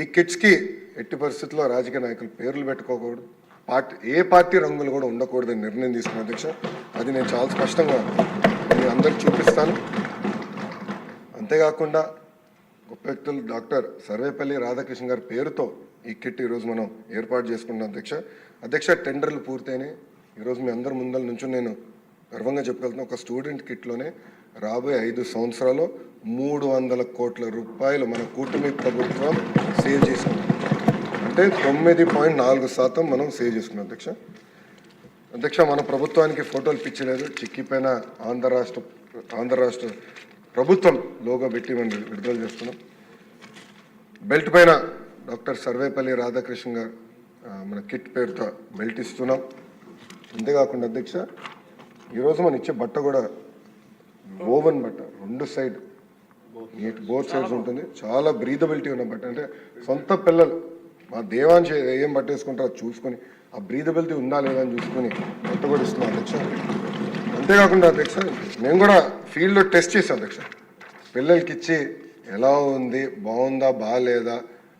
ఈ కిట్స్కి ఎట్టి పరిస్థితుల్లో రాజకీయ నాయకులు పేర్లు పెట్టుకోకూడదు. పార్టీ ఏ పార్టీ రంగులు కూడా ఉండకూడదని నిర్ణయం తీసుకున్న అధ్యక్ష అది నేను చాలా స్పష్టంగా మీ అందరికి చూపిస్తాను. అంతేకాకుండా గొప్ప వ్యక్తులు డాక్టర్ సర్వేపల్లి రాధాకృష్ణ గారి పేరుతో ఈ కిట్ ఈరోజు మనం ఏర్పాటు చేసుకున్నాం అధ్యక్ష. అధ్యక్ష టెండర్లు పూర్తయినాయి. ఈరోజు మీ అందరి ముందల నుంచి నేను గర్వంగా చెప్పగలుగుతున్నా ఒక స్టూడెంట్ కిట్లోనే రాబోయే ఐదు సంవత్సరాలు మూడు వందల కోట్ల రూపాయలు మన కూటమి ప్రభుత్వం సేవ్ చేసుకుంది అంటే తొమ్మిది పాయింట్ నాలుగు శాతం మనం సేవ్ చేసుకున్నాం అధ్యక్ష. అధ్యక్ష మన ప్రభుత్వానికి ఫోటోలు పిచ్చలేదు. చిక్కిపోయిన ఆంధ్ర రాష్ట్ర ఆంధ్ర రాష్ట్ర ప్రభుత్వం లోగో పెట్టి మనం విడుదల చేస్తున్నాం. బెల్ట్ పైన డాక్టర్ సర్వేపల్లి రాధాకృష్ణ గారు మన కిట్ పేరుతో బెల్ట్ ఇస్తున్నాం. అంతేకాకుండా అధ్యక్ష ఈరోజు మనం ఇచ్చే బట్ట కూడా ఓవెన్ బట్ట రెండు సైడ్ నీట్ బోత్ సైడ్స్ ఉంటుంది. చాలా బ్రీదబిలిటీ ఉన్న బట్ట అంటే సొంత పిల్లలు మా దేవాంశ ఏం పట్టేసుకుంటారో అది చూసుకొని ఆ బ్రీదబిలిటీ ఉందా లేదా అని చూసుకొని బట్ట కూడా ఇస్తున్నాం అధ్యక్ష. అంతేకాకుండా అధ్యక్ష మేము కూడా ఫీల్డ్లో టెస్ట్ చేసాం అధ్యక్ష. పిల్లలకి ఇచ్చి ఎలా ఉంది బాగుందా బాగాలేదా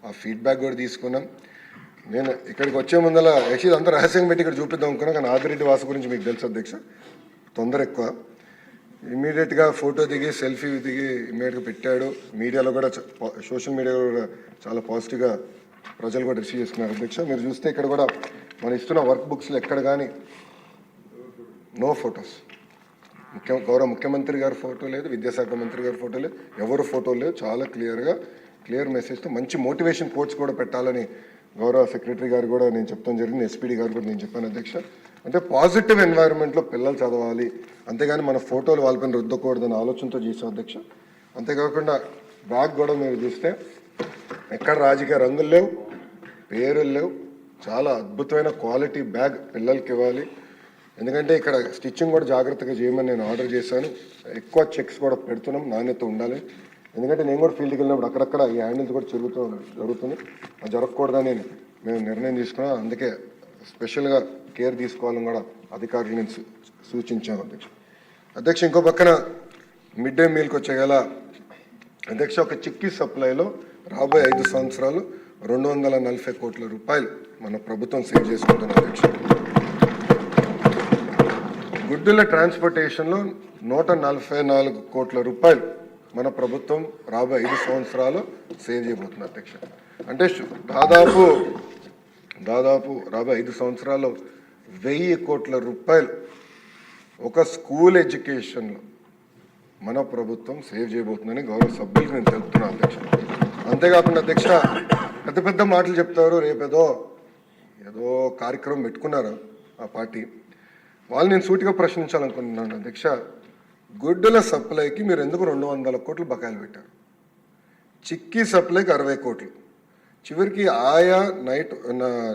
ఆ ఫీడ్బ్యాక్ కూడా తీసుకున్నాం. నేను ఇక్కడికి వచ్చే ముందల యాక్చువల్లీ అంతా రహస్యంగా పెట్టి ఇక్కడ చూపిద్దాం అనుకున్నా కానీ ఆదిరెడ్డి వాసు గురించి మీకు తెలుసు అధ్యక్ష. తొందర ఎక్కువ. ఇమీడియట్గా ఫోటో దిగి సెల్ఫీ దిగి ఇమీడియట్గా పెట్టాడు. మీడియాలో కూడా సోషల్ మీడియాలో కూడా చాలా పాజిటివ్గా ప్రజలు కూడా రిసీవ్ చేసుకున్నారు. అధ్యక్ష మీరు చూస్తే ఇక్కడ కూడా మనం ఇస్తున్న వర్క్ బుక్స్లో ఎక్కడ కానీ నో ఫొటోస్ ముఖ్య గౌరవ ముఖ్యమంత్రి గారి ఫోటో లేదు విద్యాశాఖ మంత్రి గారి ఫోటో లేదు ఎవరు ఫోటో లేదు చాలా క్లియర్గా క్లియర్ మెసేజ్తో మంచి మోటివేషన్ కోట్స్ కూడా పెట్టాలని గౌరవ సెక్రటరీ గారు కూడా నేను చెప్తాను జరిగింది ఎస్పీడీ గారు కూడా నేను చెప్పాను అధ్యక్ష. అంటే పాజిటివ్ ఎన్వైరన్మెంట్లో పిల్లలు చదవాలి. అంతేగాని మన ఫోటోలు వాళ్ళపైన రుద్దకూడదనే ఆలోచనతో చేసాం అధ్యక్ష. అంతేకాకుండా బ్యాగ్ కూడా మీరు చూస్తే ఎక్కడ రాజకీయ రంగులు లేవు పేరులు లేవు. చాలా అద్భుతమైన క్వాలిటీ బ్యాగ్ పిల్లలకి ఇవ్వాలి. ఎందుకంటే ఇక్కడ స్టిచ్చింగ్ కూడా జాగ్రత్తగా చేయమని నేను ఆర్డర్ చేశాను. ఎక్కువ చెక్స్ కూడా పెడుతున్నాం నాణ్యత ఉండాలి. ఎందుకంటే నేను కూడా ఫీల్డ్కి వెళ్ళినప్పుడు అక్కడక్కడ ఈ హ్యాండిల్స్ కూడా చెరుగుతూ జరుగుతుంది అది జరగకూడదని మేము నిర్ణయం తీసుకున్నాం అందుకే స్పెషల్గా కేర్ తీసుకోవాలని కూడా అధికారులు నేను సూ- సూచించాను అధ్యక్ష. అధ్యక్ష ఇంకో పక్కన మిడ్ డే మీల్కి వచ్చే గల అధ్యక్ష ఒక చిక్కీ సప్లైలో రాబోయే ఐదు సంవత్సరాలు రెండు వందల నలభై కోట్ల రూపాయలు మన ప్రభుత్వం సేవ్ చేసుకుంటుంది అధ్యక్ష. గుడ్డుల ట్రాన్స్పోర్టేషన్లో నూట నలభై నాలుగు కోట్ల రూపాయలు మన ప్రభుత్వం రాబోయే ఐదు సంవత్సరాలు సేవ్ చేయబోతుంది అధ్యక్ష. అంటే దాదాపు దాదాపు రాబోయే ఐదు సంవత్సరాల్లో వెయ్యి కోట్ల రూపాయలు ఒక స్కూల్ ఎడ్యుకేషన్లో మన ప్రభుత్వం సేవ్ చేయబోతుందని గౌరవ సభ్యులకు నేను తెలుపుతున్నాను అధ్యక్ష. అంతేకాకుండా అధ్యక్ష పెద్ద పెద్ద మాటలు చెప్తారు రేపేదో ఏదో కార్యక్రమం పెట్టుకున్నారు ఆ పార్టీ? వాళ్ళు నేను సూటిగా ప్రశ్నించాలనుకుంటున్నాను అధ్యక్ష. గుడ్డల సప్లైకి మీరు ఎందుకు రెండు వందల కోట్లు బకాయిలు పెట్టారు? చిక్కీ సప్లైకి అరవై కోట్లు. చివరికి ఆయా నైట్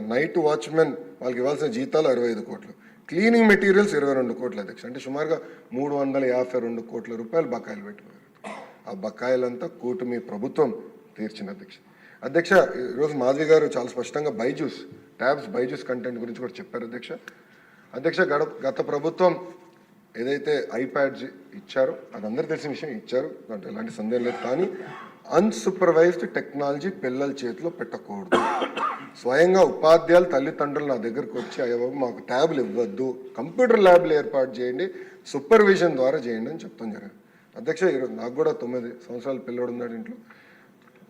నైట్ వాచ్మెన్ వాళ్ళకి ఇవ్వాల్సిన జీతాలు అరవై ఐదు కోట్లు. క్లీనింగ్ మెటీరియల్స్ ఇరవై రెండు కోట్ల అధ్యక్ష. అంటే సుమారుగా మూడు వందల యాభై రెండు కోట్ల రూపాయలు బకాయిలు పెట్టుకున్నారు. ఆ బకాయిలంతా కూటమి ప్రభుత్వం తీర్చిన అధ్యక్ష. అధ్యక్ష ఈరోజు మాధవి గారు చాలా స్పష్టంగా బైజూస్ ట్యాబ్స్ బైజూస్ కంటెంట్ గురించి కూడా చెప్పారు అధ్యక్ష. అధ్యక్ష గడ గత ప్రభుత్వం ఏదైతే ఐప్యాడ్స్ ఇచ్చారో అది అందరికీ తెలిసిన విషయం ఇచ్చారు. దాంట్లో ఎలాంటి సందేహం లేదు. కానీ అన్సూపర్వైజ్డ్ టెక్నాలజీ పిల్లల చేతిలో పెట్టకూడదు. స్వయంగా ఉపాధ్యాయులు తల్లిదండ్రులు నా దగ్గరకు వచ్చి అయ్యో మాకు ట్యాబ్లు ఇవ్వద్దు. కంప్యూటర్ ల్యాబ్లు ఏర్పాటు చేయండి. సూపర్విజన్ ద్వారా చేయండి అని చెప్తాం జరిగింది అధ్యక్ష ఈరోజు నాకు కూడా తొమ్మిది సంవత్సరాల పిల్లడు ఉన్నాడు ఇంట్లో.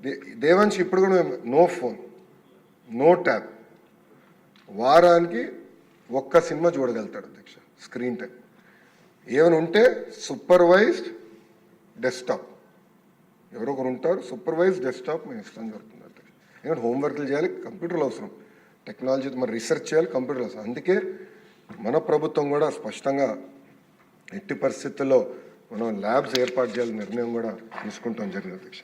దే- దేవాంశ్ ఇప్పుడు కూడా మేము నో ఫోన్ నో ట్యాబ్ వారానికి ఒక్క సినిమా చూడగలుగుతాడు అధ్యక్ష స్క్రీన్ టైం. ఏమైనా ఉంటే సూపర్వైజ్డ్ డెస్క్టాప్ ఎవరో ఒకరు ఉంటారు సూపర్వైజ్ డెస్క్టాప్ మేము ఇష్టం జరుగుతుంది అధ్యక్ష ఎందుకంటే హోంవర్క్లు చేయాలి కంప్యూటర్లు అవసరం. టెక్నాలజీ మరి రీసెర్చ్ చేయాలి కంప్యూటర్లు అవసరం. అందుకే మన ప్రభుత్వం కూడా స్పష్టంగా ఎట్టి పరిస్థితుల్లో మనం ల్యాబ్స్ ఏర్పాటు చేయాలని నిర్ణయం కూడా తీసుకుంటాం జరిగింది అధ్యక్ష.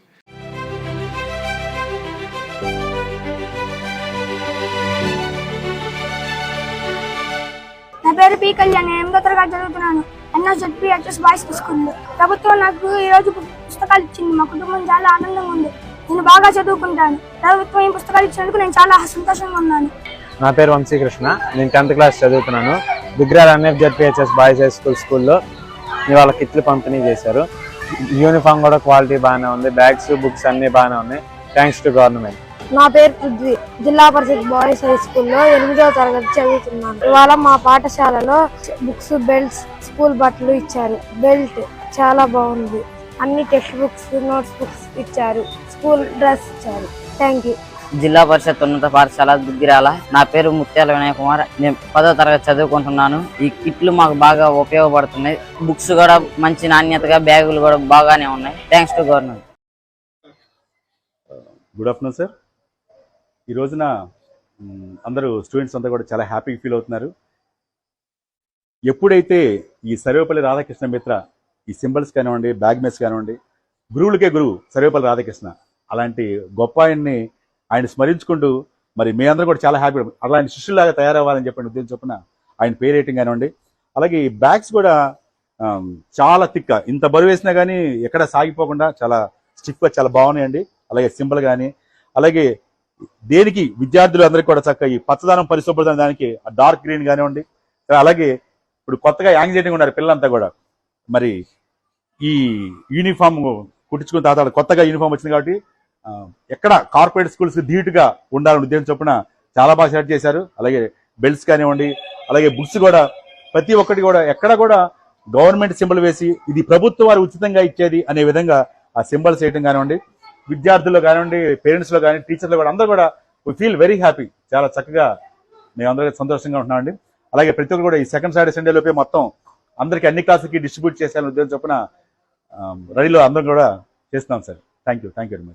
నా పేరు పి కళ్యాణ్ ఎనిమిదో తరగతి చదువుతున్నాను. NSZP HS boys school. ప్రభుత్వం నాకు ఈరోజు పుస్తకాలు ఇచ్చింది. మా కుటుంబం చాలా ఆనందంగా ఉంది. నేను బాగా చదువుకుంటాను. ప్రభుత్వం ఈ పుస్తకాలు ఇచ్చినందుకు నేను చాలా సంతోషంగా ఉన్నాను. నా పేరు వంశీకృష్ణ. నేను టెన్త్ క్లాస్ చదువుతున్నాను. బిగ్రాల్ NF ZPHS boys high school స్కూల్లో ఇవాళ కిట్లు పంపిణీ చేశారు. యూనిఫామ్ కూడా క్వాలిటీ బాగానే ఉంది. బ్యాగ్స్ బుక్స్ అన్నీ బాగానే ఉన్నాయి. థ్యాంక్స్ టు గవర్నమెంట్ నా పేరు పృథ్వీ. జిల్లా పరిషత్ బాయ్స్ హై స్కూల్లో ఎనిమిదవ తరగతి చదువుతున్నాను. ఇవాళ మా పాఠశాలలో బుక్స్ బెల్ట్స్ స్కూల్ బట్టలు ఇచ్చారు. బెల్ట్ చాలా బాగుంది. అన్ని టెక్స్ట్ బుక్స్ నోట్స్ బుక్స్ ఇచ్చారు. స్కూల్ డ్రెస్ ఇచ్చారు. థ్యాంక్ యూ జిల్లా పరిషత్ ఉన్నత పాఠశాల దుగ్గిరాల. నా పేరు ముత్యాల వినయ్ కుమార్. నేను పదో తరగతి చదువుకుంటున్నాను. ఈ కిట్లు మాకు బాగా ఉపయోగపడుతున్నాయి. బుక్స్ కూడా మంచి నాణ్యతగా బ్యాగులు కూడా బాగానే ఉన్నాయి. Thanks to government good afternoon sir ఈ రోజున అందరూ స్టూడెంట్స్ అంతా కూడా చాలా హ్యాపీగా ఫీల్ అవుతున్నారు. ఎప్పుడైతే ఈ సర్వేపల్లి రాధాకృష్ణ మిత్ర ఈ సింబల్స్ కానివ్వండి బ్యాగ్ మెస్ కానివ్వండి గురువులకే గురువు సర్వేపల్లి రాధాకృష్ణ అలాంటి గొప్ప ఆయన్ని ఆయన స్మరించుకుంటూ మరి మీ అందరూ కూడా చాలా హ్యాపీ. అలాంటి శిష్యులాగా తయారవ్వాలని చెప్పండి ఉద్దేశం చొప్పున ఆయన పే రేటింగ్ కానివ్వండి అలాగే ఈ బ్యాగ్స్ కూడా చాలా తిక్క ఇంత బరువు వేసినా కానీ ఎక్కడ సాగిపోకుండా చాలా స్టిఫ్గా చాలా బాగున్నాయండి. అలాగే సింబల్ కానీ అలాగే దేనికి విద్యార్థులు అందరికీ కూడా చక్కగా ఈ పచ్చదనం పరిశుభ్రత దానికి డార్క్ గ్రీన్ కానివ్వండి అలాగే ఇప్పుడు కొత్తగా యాంగ్జైటీగా ఉన్నారు పిల్లలంతా కూడా. మరి ఈ యూనిఫామ్ కుట్టించుకున్న తర్వాత కొత్తగా యూనిఫామ్ వచ్చింది కాబట్టి ఎక్కడ కార్పొరేట్ స్కూల్స్ ధీటుగా ఉండాలని ఉద్దేశం చొప్పున చాలా బాగా సెలెక్ట్ చేశారు. అలాగే బెల్ట్స్ కానివ్వండి అలాగే బుక్స్ కూడా ప్రతి ఒక్కటి కూడా ఎక్కడ కూడా గవర్నమెంట్ సింబల్ వేసి ఇది ప్రభుత్వం వారు ఉచితంగా ఇచ్చేది అనే విధంగా ఆ సింబల్స్ వేయడం కానివ్వండి విద్యార్థుల్లో కానివ్వండి పేరెంట్స్లో కానీ టీచర్లు కూడా అందరూ కూడా ఫీల్ వెరీ హ్యాపీ చాలా చక్కగా మేము అందరూ సంతోషంగా ఉంటున్నామండి. అలాగే ప్రతి ఒక్కరు కూడా ఈ సెకండ్ సాటర్డే సండే లోపే మొత్తం అందరికి అన్ని క్లాసులకి డిస్ట్రిబ్యూట్ చేసే ఉద్దేశం చొప్పున రెడీలో అందరం కూడా చేస్తున్నాం sir. Thank you thank you very much